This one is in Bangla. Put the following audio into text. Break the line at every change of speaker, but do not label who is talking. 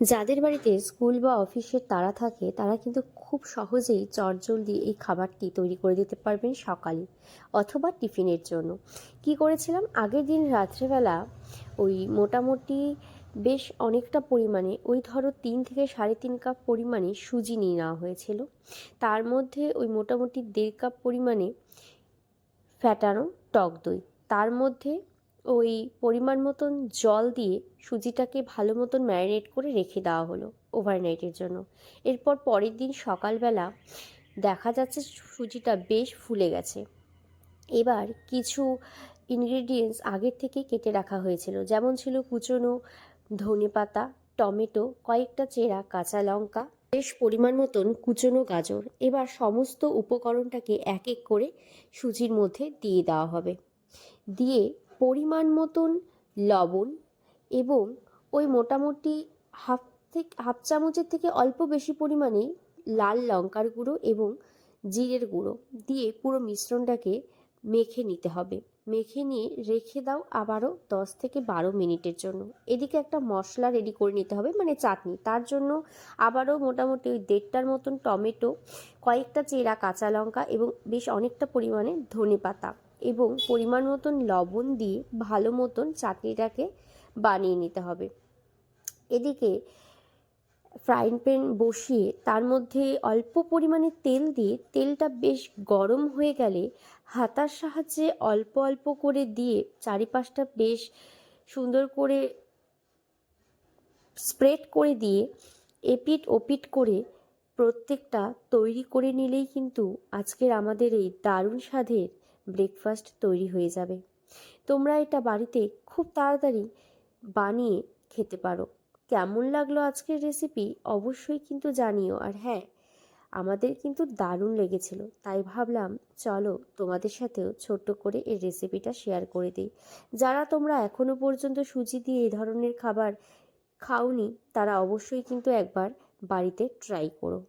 যাদের বাড়িতে স্কুল বা অফিসের তারা থাকে, তারা কিন্তু খুব সহজেই চটজলদি এই খাবারটি তৈরি করে দিতে পারবেন সকালে অথবা টিফিনের জন্য। কি করেছিলাম? আগের দিন রাত্রেবেলা ওই মোটামুটি বেশ অনেকটা পরিমাণে, ওই ধরো তিন থেকে সাড়ে তিন কাপ পরিমাণে সুজি নিয়ে নেওয়া হয়েছিল। তার মধ্যে ওই মোটামুটি দেড় কাপ পরিমাণে ফ্যাটানো টক দই। তার মধ্যে ওই পরিমাণ মতন জল দিয়ে সুজিটাকে ভালো মতন ম্যারিনেট করে রেখে দেওয়া হলো ওভারনাইটের জন্য। এরপর পরের দিন সকালবেলা দেখা যাচ্ছে সুজিটা বেশ ফুলে গেছে। এবার কিছু ইনগ্রেডিয়েন্টস আগের থেকে কেটে রাখা হয়েছিল। যেমন ছিল কুচনো ধনে পাতা, টমেটো, কয়েকটা চেরা, কাঁচা লঙ্কা, বেশ পরিমাণ মতন কুচনো গাজর। এবার সমস্ত উপকরণটাকে এক এক করে সুজির মধ্যে দিয়ে দেওয়া হবে। দিয়ে পরিমাণ মতন লবণ এবং ওই মোটামুটি হাফ থেকে, হাফ চামচের থেকে অল্প বেশি পরিমাণে লাল লঙ্কার গুঁড়ো এবং জিরের গুঁড়ো দিয়ে পুরো মিশ্রণটাকে মেখে নিতে হবে। মেখে নিয়ে রেখে দাও আবারও দশ থেকে বারো মিনিটের জন্য। এদিকে একটা মশলা রেডি করে নিতে হবে মানে চাটনি। তার জন্য আবারও মোটামুটি ওই দেড়টার মতন টমেটো, কয়েকটা চেরা কাঁচা লঙ্কা এবং বেশ অনেকটা পরিমাণে ধনে পাতা এবং পরিমাণ মতন লবণ দিয়ে ভালো মতন চাটনিটাকে বানিয়ে নিতে হবে। এদিকে ফ্রাইং প্যান বসিয়ে তার মধ্যে অল্প পরিমাণে তেল দিয়ে তেলটা বেশ গরম হয়ে গেলে হাতার সাহায্যে অল্প অল্প করে দিয়ে চারিপাশটা বেশ সুন্দর করে স্প্রেড করে দিয়ে এপিট ওপিট করে প্রত্যেকটা তৈরি করে নিলেই কিন্তু আজকের আমাদের এই দারুণ স্বাদের ব্রেকফাস্ট তৈরি হয়ে যাবে। তোমরা এটা বাড়িতে খুব তাড়াতাড়ি বানিয়ে খেতে পারো। কেমন লাগল আজকের রেসিপি অবশ্যই কিন্তু জানিও। আর হ্যাঁ আমাদের কিন্তু দারুণ লেগেছিল। তাই ভাবলাম, চলো তোমাদের সাথেও ছোট্ট করে এই রেসিপিটা শেয়ার করে দিই। যারা তোমরা এখনও পর্যন্ত সুজি দিয়ে এই ধরনের খাবার খাওনি, তারা অবশ্যই কিন্তু একবার বাড়িতে ট্রাই করো।